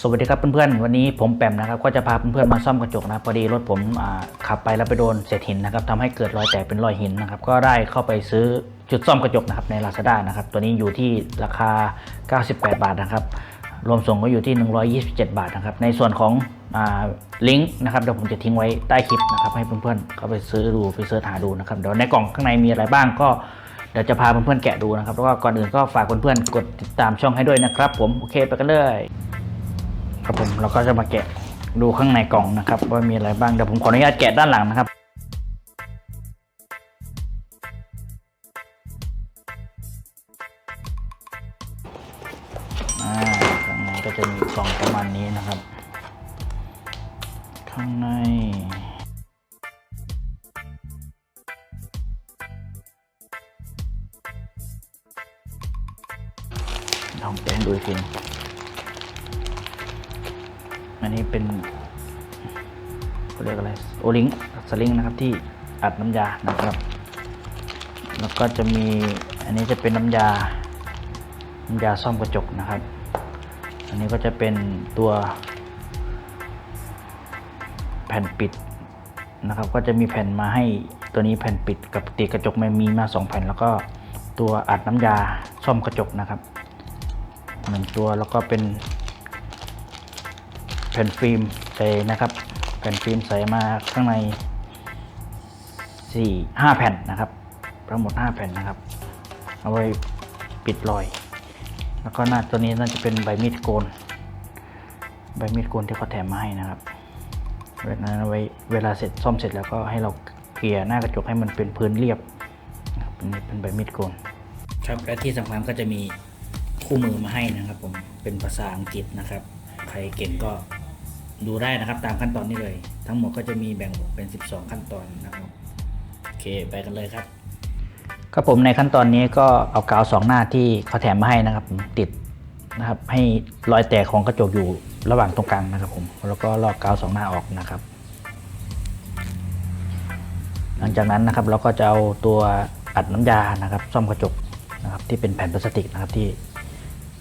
สวัสดีครับเพื่อนๆ วันนี้ผมแปมนะครับก็จะพาเพื่อนๆมาซ่อมกระจกนะพอดีรถผมขับไปแล้วไปโดนเศษหินนะครับทำให้เกิดรอยแตกเป็นรอยหินนะครับก็ได้เข้าไปซื้อจุดซ่อมกระจกนะครับใน Lazada นะครับตัวนี้อยู่ที่ราคา 98 บาทนะครับรวมส่งก็อยู่ที่ 127 บาทนะครับในส่วนของลิงก์นะครับเดี๋ยวผมจะทิ้งไว้ใต้คลิปนะครับให้เพื่อนๆเข้าไปซื้อดูไปเสิร์ชหาดูนะครับเดี๋ยวในกล่องข้างในมีอะไรบ้างก็เดี๋ยวจะพาเพื่อนๆแกะดูนะครับแล้วก็ก่อนอื่นก็ฝากเพื่อนๆกดติดตามช่องให้ด้วยนะครับ ผมโอเคไปกันเลย ครับผมเราก็จะมาแกะดูข้างในกล่องนะครับว่ามีอะไรบ้างเดี๋ยวผมขออนุญาตแกะด้านหลังนะครับข้างในก็จะมีกล่องประมาณนี้นะครับ ข้างในลองแกะดูอีกที นึ่งอันนี้เป็นเรียกอะไรโอลิงสลิงนะครับที่อัดน้ำยานะครับ แล้วก็จะมีอันนี้จะเป็นน้ำยาน้ำยาซ่อมกระจกนะครับ อันนี้ก็จะเป็นตัวแผ่นปิดนะครับ ก็จะมีแผ่นมาให้ตัวนี้แผ่นปิดกับตีกระจกไมันมีมาสองแผ่น แล้วก็ตัวอัดน้ำยาซ่อมกระจกนะครับหนึ่งตัวแล้วก็เป็น แผ่นฟิล์มใส่นะครับ แผ่นฟิล์มใส่มาข้างในสี่ห้าแผ่นนะครับทั้งหมดห้าแผ่นนะครับ เอาไว้ปิดรอย แล้วก็หน้าตัวนี้น่าจะเป็นใบมีดโกน ใบมีดโกนที่เขาแถมมาให้นะครับเวลาไว้เวลาเสร็จซ่อมเสร็จแล้วก็ให้เราเกลี่ยหน้ากระจกให้มันเป็นพื้นเรียบนะครับเป็นเป็นใบมีดโกนครับและที่สำคัญก็จะมีคู่มือมาให้นะครับผมเป็นภาษาอังกฤษนะครับ ใครเก่งก็ ดูได้นะครับตามขั้นตอนนี้เลย ทั้งหมดก็จะมีแบ่งออกเป็น 12 ขั้นตอนนะครับโอเคไปกันเลยครับครับผมในขั้นตอนนี้ก็เอากาวสองหน้าที่เขาแถมมาให้นะครับติดนะครับให้รอยแตกของกระจกอยู่ระหว่างตรงกลางนะครับผมแล้วก็ลอกกาวสองหน้าออกนะครับ หลังจากนั้นนะครับเราก็จะเอาตัวอัดน้ำยานะครับ ซ่อมกระจกนะครับที่เป็นแผ่นพลาสติกนะครับที่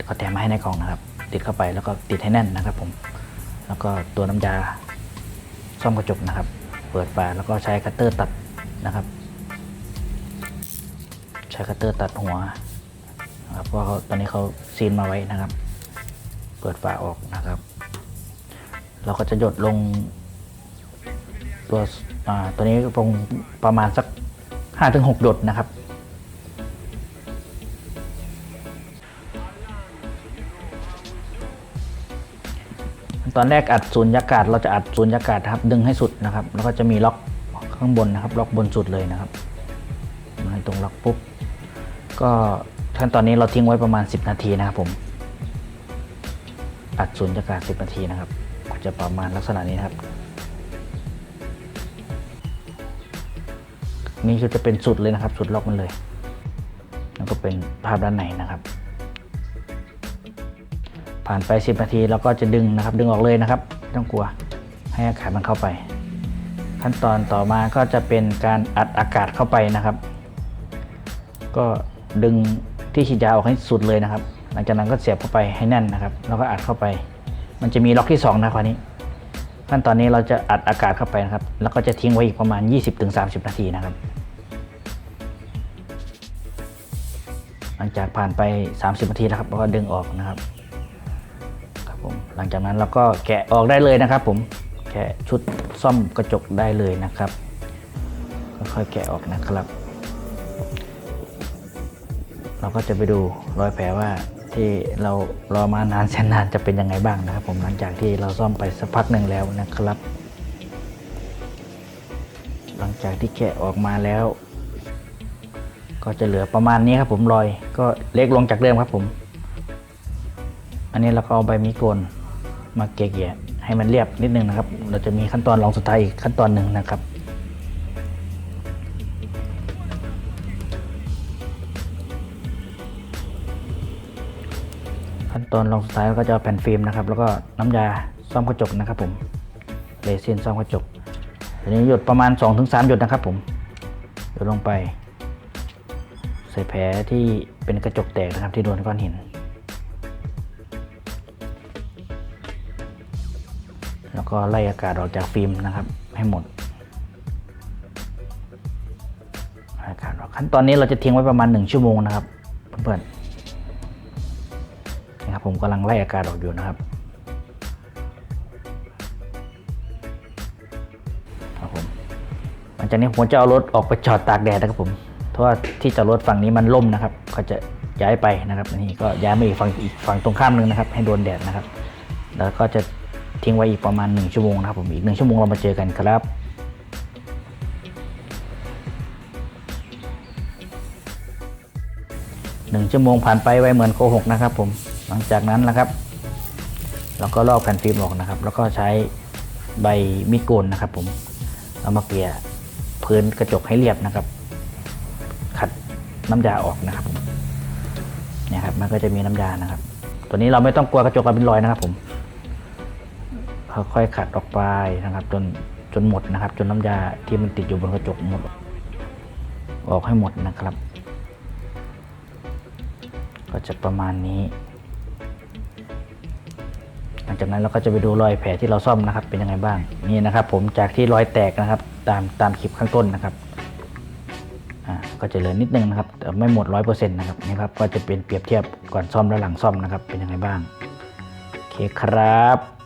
เขาแถมมาให้ในกล่องนะครับ ติดเข้าไปแล้วก็ติดให้แน่นนะครับผม แล้วก็ตัวน้ำยาซ่อมกระจกนะครับ เปิดฝาแล้วก็ใช้คัตเตอร์ตัดนะครับ ใช้คัตเตอร์ตัดหัวนะครับเพราะเขาตอนนี้เขาซีนมาไว้นะครับ เปิดฝาออกนะครับ เราก็จะหยดลงตัวอ่าตัวนี้ลงประมาณสัก5-6หยดนะครับ ตอนแรกอัดศูนยากาศเราจะอัดศูนยากาศครับดึงให้สุดนะครับ แล้วก็จะมีล็อกข้างบนนะครับ ล็อกบนสุดเลยนะครับให้ตรงล็อกปุ๊บ ก็ขั้นตอนนี้เราทิ้งไว้ประมาณ 10 นาทีนะครับผม อัดศูนยากาศ 10 นาทีนะครับ ก็จะประมาณลักษณะนี้นะครับ นี่คือจะเป็นสุดเลยนะครับ สุดล็อกมันเลย แล้วก็เป็นภาพด้านในนะครับ ผ่านไป 10 นาทีเราก็จะดึงนะครับ ดึงออกเลยนะครับไม่ต้องกลัวให้อากาศมันเข้าไป ขั้นตอนต่อมาก็จะเป็นการอัดอากาศเข้าไปนะครับ ก็ดึงที่ฉีดยาออกให้สุดเลยนะครับ หลังจากนั้นก็เสียบเข้าไปให้แน่นนะครับ แล้วก็อัดเข้าไป มันจะมีล็อกที่2นะคราวนี้ขั้นตอนนี้เราจะอัดอากาศเข้าไปนะครับ แล้วก็จะทิ้งไว้อีกประมาณ 20-30 นาทีนะครับ หลังจากผ่านไป 30 นาทีแล้วครับเราก็ดึงออกนะครับ หลังจากนั้นเราก็แกะออกได้เลยนะครับ ผมแกะชุดซ่อมกระจกได้เลยนะครับค่อยๆแกะออกนะครับ เราก็จะไปดูรอยแผลว่าที่เรารอมานานแสนนานจะเป็นยังไงบ้างนะครับ ผมหลังจากที่เราซ่อมไปสักพักหนึ่งแล้วนะครับ หลังจากที่แกะออกมาแล้ว ก็จะเหลือประมาณนี้ครับ ผมรอยก็เล็กลงจากเดิมครับผม อันนี้เราก็เอาใบมีดโกน มาเกลี่ยให้มันเรียบนิดนึงนะครับ เราจะมีขั้นตอนรองสุดท้ายอีกขั้นตอนหนึ่งนะครับขั้นตอนรองสุดท้ายเราก็จะแผ่นฟิล์มนะครับ แล้วก็น้ำยาซ่อมกระจกนะครับ ผมเรซินซ่อมกระจกอันนี้หยดประมาณ 2-3 หยดนะครับ ผมหยดลงไป ใส่แผลที่เป็นกระจกแตกนะครับที่โดนก้อนหิน แล้วก็ไล่อากาศออกจากฟิล์มนะครับ ให้หมดอากาศออกขั้นตอนนี้เราจะทิ้งไว้ประมาณ 1 ชั่วโมงนะครับเพื่อนๆนะครับผมกำลังไล่อากาศออกอยู่นะครับครับผมหลังจากนี้ผมจะเอารถออกไปจอดตากแดดนะครับผมเพราะว่าที่จอดรถฝั่งนี้มันล่มนะครับเขาจะย้ายไปนะครับนี่ก็ย้ายมาอีกฝั่งอีกฝั่งตรงข้ามนึงนะครับ ให้โดนแดดนะครับ แล้วก็จะ ทิ้งไว้อีกประมาณ 1 ชั่วโมงนะครับผมอีก 1 ชั่วโมงเรามาเจอกันครับ1ชั่วโมงผ่านไปไวเหมือนโกหกนะครับผมหลังจากนั้นนะครับเราก็ลอกแผ่นฟิล์มออกนะครับ แล้วก็ใช้ใบมีดโกนนะครับ ผมเอามาเกลี่ยพื้นกระจกให้เรียบนะครับ ขัดน้ำยาออกนะครับเนี่ยครับมันก็จะมีน้ำยานะครับ ตัวนี้เราไม่ต้องกลัวกระจกเราเป็นรอยนะครับผม ค่อยๆขัดออกไปนะครับ จนจนหมดนะครับ จนน้ำยาที่มันติดอยู่บนกระจกหมด ออกให้หมดนะครับ ก็จะประมาณนี้ หลังจากนั้นเราก็จะไปดูรอยแผลที่เราซ่อมนะครับ เป็นยังไงบ้างนี่นะครับ ผมจากที่รอยแตกนะครับ ตามตามคลิปข้างต้นนะครับอ่าก็จะเหลือนิดนึงนะครับแต่ไม่หมดร้อยเปอร์เซ็นต์นะครับนี่ครับก็จะเป็นเปรียบเทียบก่อนซ่อมและหลังซ่อมนะครับ เป็นยังไงบ้างโอเคครับ